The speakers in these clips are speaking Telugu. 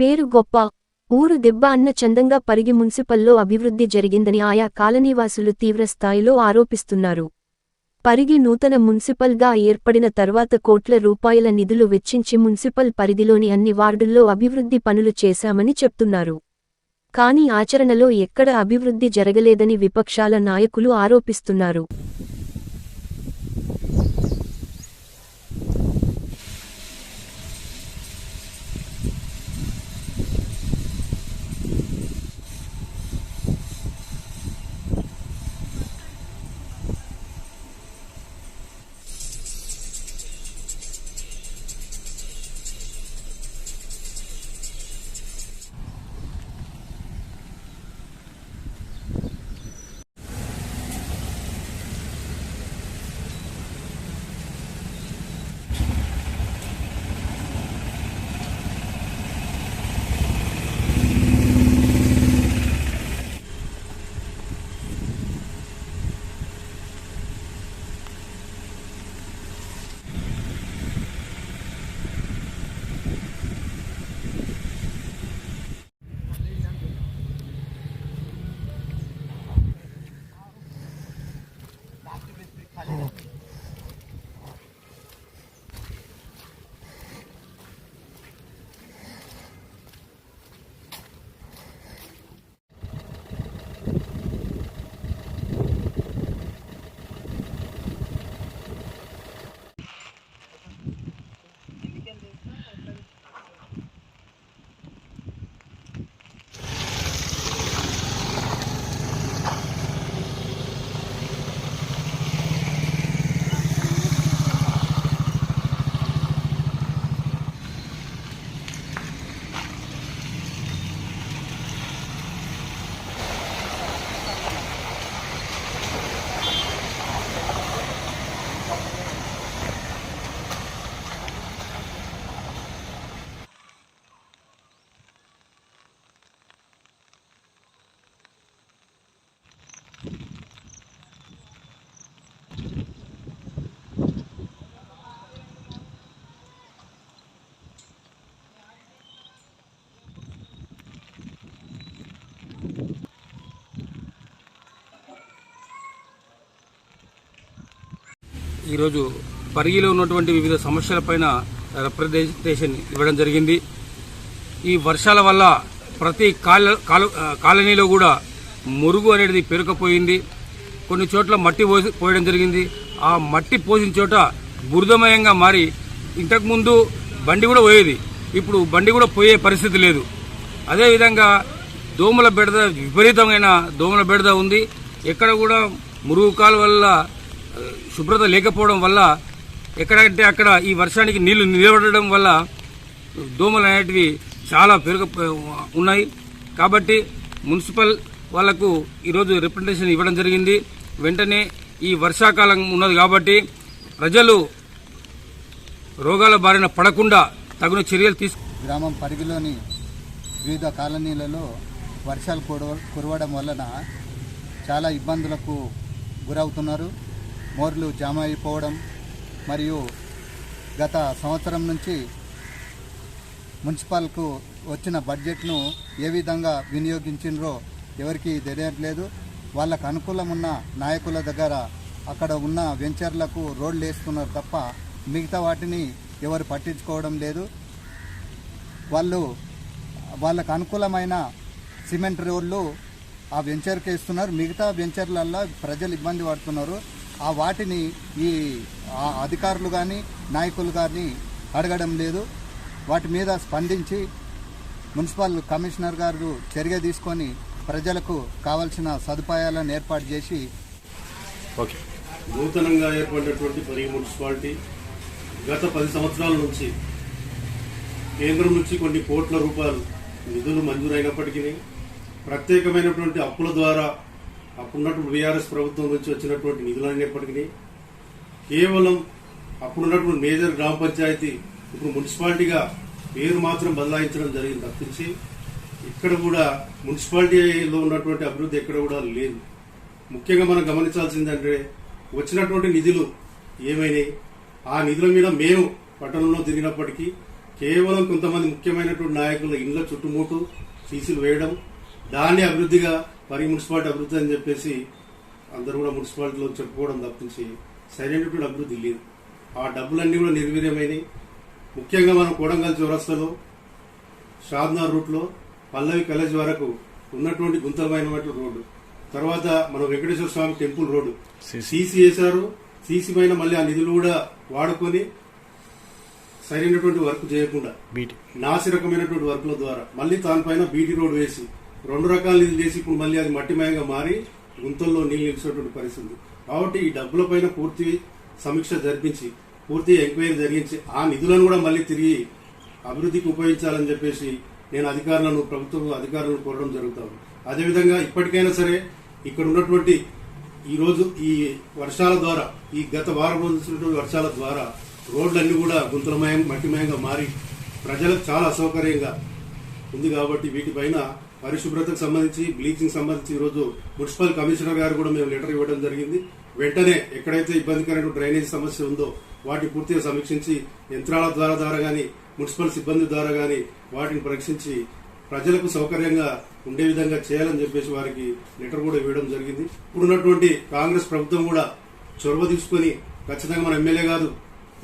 పేరు గొప్ప. ఊరు దెబ్బ అన్న చందంగా పరిగి మున్సిపల్లో అభివృద్ధి జరిగిందని ఆయా కాలనీవాసులు తీవ్రస్థాయిలో ఆరోపిస్తున్నారు. పరిగి నూతన మున్సిపల్గా ఏర్పడిన తర్వాత కోట్ల రూపాయల నిధులు వెచ్చించి మున్సిపల్ పరిధిలోని అన్ని వార్డుల్లో అభివృద్ధి పనులు చేశామని చెప్తున్నారు. కానీ ఆచరణలో ఎక్కడ అభివృద్ధి జరగలేదని విపక్షాల నాయకులు ఆరోపిస్తున్నారు. ఈరోజు పరిగిలో ఉన్నటువంటి వివిధ సమస్యలపైన రిప్రజెంటేషన్ ఇవ్వడం జరిగింది. ఈ వర్షాల వల్ల ప్రతి కాల కాలనీలో కూడా మురుగు అనేది పెరుకపోయింది కొన్ని చోట్ల మట్టి పోసి పోయడం జరిగింది. ఆ మట్టి పోసిన చోట బురదమయంగా మారి ఇంతకుముందు బండి కూడా పోయేది. ఇప్పుడు బండి కూడా పోయే పరిస్థితి లేదు. అదేవిధంగా దోమల బెడద విపరీతమైన దోమల బెడద ఉంది. ఎక్కడ కూడా మురుగు కాలు వల్ల శుభ్రత లేకపోవడం వల్ల ఎక్కడంటే అక్కడ ఈ వర్షానికి నీళ్ళు నిలబడడం వల్ల దోమలు అనేటివి చాలా పెరుగ ఉన్నాయి. కాబట్టి మున్సిపల్ వాళ్ళకు ఈరోజు రిప్రజెంటేషన్ ఇవ్వడం జరిగింది. వెంటనే ఈ వర్షాకాలం ఉన్నది కాబట్టి ప్రజలు రోగాల బారిన పడకుండా తగిన చర్యలు తీసుకు గ్రామం పరిధిలోని వివిధ కాలనీలలో వర్షాలు కురవడం వలన చాలా ఇబ్బందులకు గురవుతున్నారు. మోర్లు జామ అయిపోవడం మరియు గత సంవత్సరం నుంచి మున్సిపల్కు వచ్చిన బడ్జెట్ను ఏ విధంగా వినియోగించినరో ఎవరికి తెలియట్లేదు. వాళ్ళకు అనుకూలం ఉన్న నాయకుల దగ్గర అక్కడ ఉన్న వెంచర్లకు రోడ్లు వేస్తున్నారు తప్ప మిగతా వాటిని ఎవరు పట్టించుకోవడం లేదు. వాళ్ళు వాళ్ళకు అనుకూలమైన సిమెంట్ రోడ్లు ఆ వెంచర్కి ఇస్తున్నారు మిగతా వెంచర్లల్లో ప్రజలు ఇబ్బంది పడుతున్నారు. ఆ వాటిని ఈ అధికారులు కానీ నాయకులు కానీ అడగడం లేదు. వాటి మీద స్పందించి మున్సిపల్ కమిషనర్ గారు చర్య తీసుకొని ప్రజలకు కావలసిన సదుపాయాలను ఏర్పాటు చేసి ఓకే. నూతనంగా ఏర్పడినటువంటి పరిగి మున్సిపాలిటీ గత పది సంవత్సరాల నుంచి కేంద్రం నుంచి కొన్ని కోట్ల రూపాయలు నిధులు మంజూరైనప్పటికీ ప్రత్యేకమైనటువంటి అప్పుల ద్వారా అప్పుడున్నటువంటి బీఆర్ఎస్ ప్రభుత్వం నుంచి వచ్చినటువంటి నిధులు కేవలం అప్పుడున్నటువంటి మేజర్ గ్రామ పంచాయతీ ఇప్పుడు మున్సిపాలిటీగా పేరు మాత్రం బదలాయించడం జరిగింది తప్పించి ఇక్కడ కూడా మున్సిపాలిటీలో ఉన్నటువంటి అభివృద్ధి ఎక్కడ కూడా లేదు. ముఖ్యంగా మనం గమనించాల్సిందంటే వచ్చినటువంటి నిధులు ఏమైనాయి? ఆ నిధుల మీద మేము పట్టణంలో తిరిగినప్పటికీ కేవలం కొంతమంది ముఖ్యమైనటువంటి నాయకుల ఇండ్ల చుట్టుముట్టు సీసీలు వేయడం దాన్ని అభివృద్ధిగా పరి మున్సిపాలిటీ అభివృద్ధి అని చెప్పేసి అందరూ కూడా మున్సిపాలిటీలో చెప్పుకోవడం తప్పించి సరైనటువంటి అభివృద్ధి లేదు. ఆ డబ్బులన్నీ కూడా నిర్వీర్యమైనవి ముఖ్యంగా మనం కోడంగల్ చౌరస్తాలో షాద్నార్ రూట్లో పల్లవి కాలేజ్ వరకు ఉన్నటువంటి గుంతలమైనటువంటి రోడ్డు. తర్వాత మన Venkateswara Swamy temple road. CC వేశారు. సీసీ పైన మళ్ళీ ఆ నిధులు కూడా వాడుకొని సరైనటువంటి వర్క్ చేయకుండా నాసి రకమైనటువంటి వర్క్ల ద్వారా మళ్ళీ దానిపైన బీటీ రోడ్ వేసి రెండు రకాల నిధులు చేసి ఇప్పుడు మళ్ళీ అది మట్టిమయంగా మారి గుంతల్లో నీళ్ళు నిలిచినటువంటి పరిస్థితి కాబట్టి ఈ డబ్బులపైన పూర్తి సమీక్ష జరిపించి పూర్తి ఎంక్వైరీ జరిగించి ఆ నిధులను కూడా మళ్ళీ తిరిగి అభివృద్ధికి ఉపయోగించాలని చెప్పేసి నేను అధికారులను ప్రభుత్వం అధికారులను కోరడం జరుగుతాను అదేవిధంగా ఇప్పటికైనా సరే ఇక్కడ ఉన్నటువంటి ఈరోజు ఈ వర్షాల ద్వారా ఈ గత వారం రోజులు వర్షాల ద్వారా రోడ్లన్నీ కూడా గుంతలమయం మట్టిమయంగా మారి ప్రజలకు చాలా అసౌకర్యంగా ఉంది కాబట్టి వీటిపైన పరిశుభ్రతకు సంబంధించి బ్లీచింగ్ సంబంధించి ఈరోజు మున్సిపల్ కమిషనర్ గారు కూడా మేము లెటర్ ఇవ్వడం జరిగింది. వెంటనే ఎక్కడైతే ఇబ్బందికరమైన డ్రైనేజ్ సమస్య ఉందో వాటిని పూర్తిగా సమీక్షించి యంత్రాల ద్వారా ద్వారా కానీ మున్సిపల్ సిబ్బంది ద్వారా కానీ వాటిని పరీక్షించి ప్రజలకు సౌకర్యంగా ఉండే విధంగా చేయాలని చెప్పేసి వారికి లెటర్ కూడా ఇవ్వడం జరిగింది. ఇప్పుడున్నటువంటి కాంగ్రెస్ ప్రభుత్వం కూడా చొరవ తీసుకుని ఖచ్చితంగా మన ఎమ్మెల్యే కాదు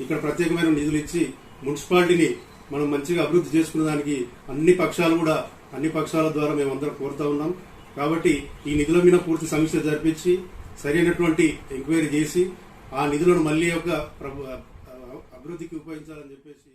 ఇక్కడ ప్రత్యేకమైన నిధులు ఇచ్చి మున్సిపాలిటీని మనం మంచిగా అభివృద్ధి చేసుకునే దానికి అన్ని పక్షాలు కూడా అన్ని పక్షాల ద్వారా మేమందరం కోరుతా ఉన్నాం. కాబట్టి ఈ నిధుల మీద పూర్తి సమీక్ష జరిపించి సరైనటువంటి ఎంక్వైరీ చేసి ఆ నిధులను మళ్ళీ యొక్క ప్రభు- అభివృద్ధికి ఉపయోగించాలని చెప్పేసి